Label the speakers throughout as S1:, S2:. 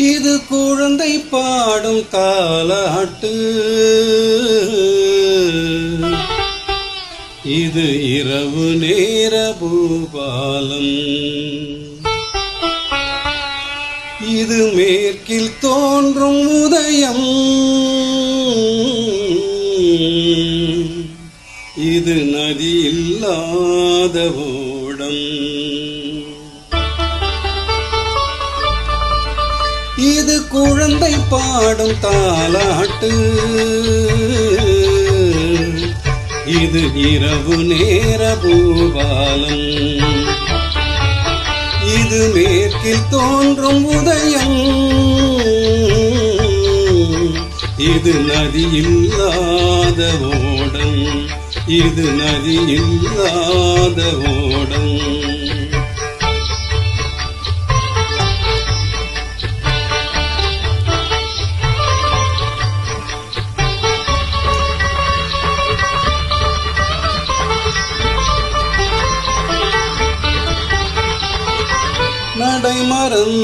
S1: இது குழந்தை பாடும் தாலாட்டு இது இரவு நேர பூபாலம். இது மேற்கில் தோன்றும் உதயம். இது நதி இல்லாத ஓடம். இது குழந்தை பாடும் தாலாட்டு. இது இரவு நேர பூபாலம். இது மேற்கில் தோன்றும் உதயம். இது நதி இல்லாத ஓடம். இது நதி இல்லாத ஓடம்.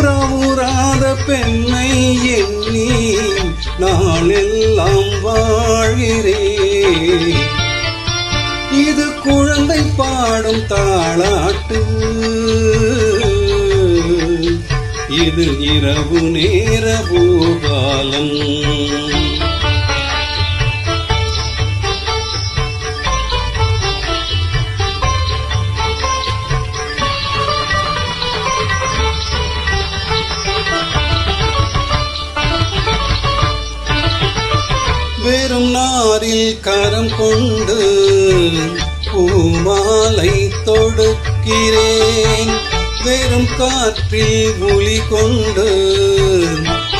S1: உறவுறாத பெண்ணை எண்ணி நாளெல்லாம் வாழ்கிறேன் இது குழந்தை பாடும் தாளாட்டு. இது இரவு நேர பூபாலம் வெறும் நாரில் கரம் கொண்டு பூமாலை தொடுக்கிறேன். வெறும் காற்றில் ஒளி கொண்டு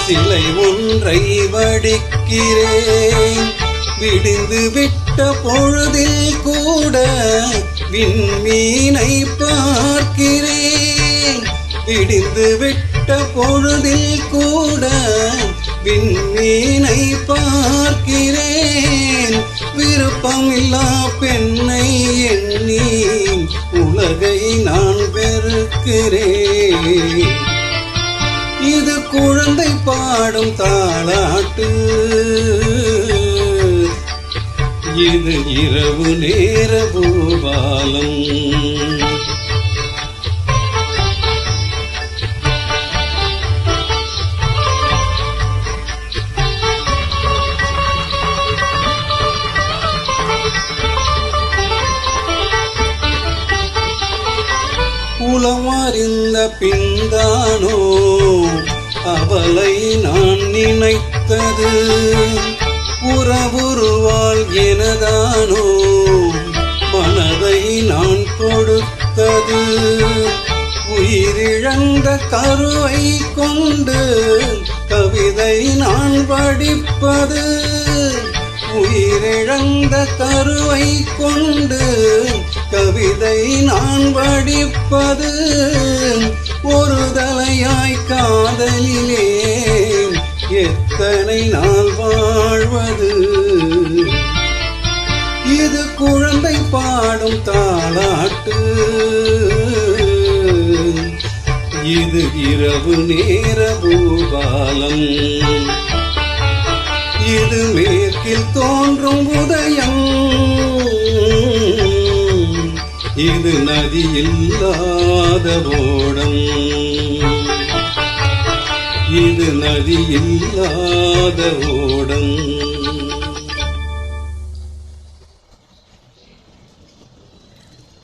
S1: சிலை ஒன்றை வடிக்கிறேன். விடிந்து விட்ட பொழுதில் கூட விண்மீனை பார்க்கிறேன். விடிந்து விட்ட பொழுதில் கூட விண்மீனை பார்க்கிறேன். விருப்பமில்லா பெண்ணை எண்ணி உலகை நான் வெறுக்கிறேன். இது குழந்தை பாடும் தாளாட்டு. இது இரவு நேர பூபாலம். மூலம் அறிந்த பின்தானோ அவளை நான் நினைத்தது. உறவுருவால் எனதானோ? மனதை நான் கொடுத்தது. உயிரிழந்த கருவை கொண்டு கவிதை நான் படிப்பது. உயிரிழந்த கருவை கொண்டு கவிதை நான் படிப்பது ஒரு தலையாய் காதலிலே. எத்தனை நாள் வாழ்வது? இது குழந்தை பாடும் தாளாட்டு. இது இரவு நேர பூபாலம். இது மேற்கில் தோன்றும் உதயம். நதி இல்லாத ஓடம் இது நதி இல்லாத ஓடம்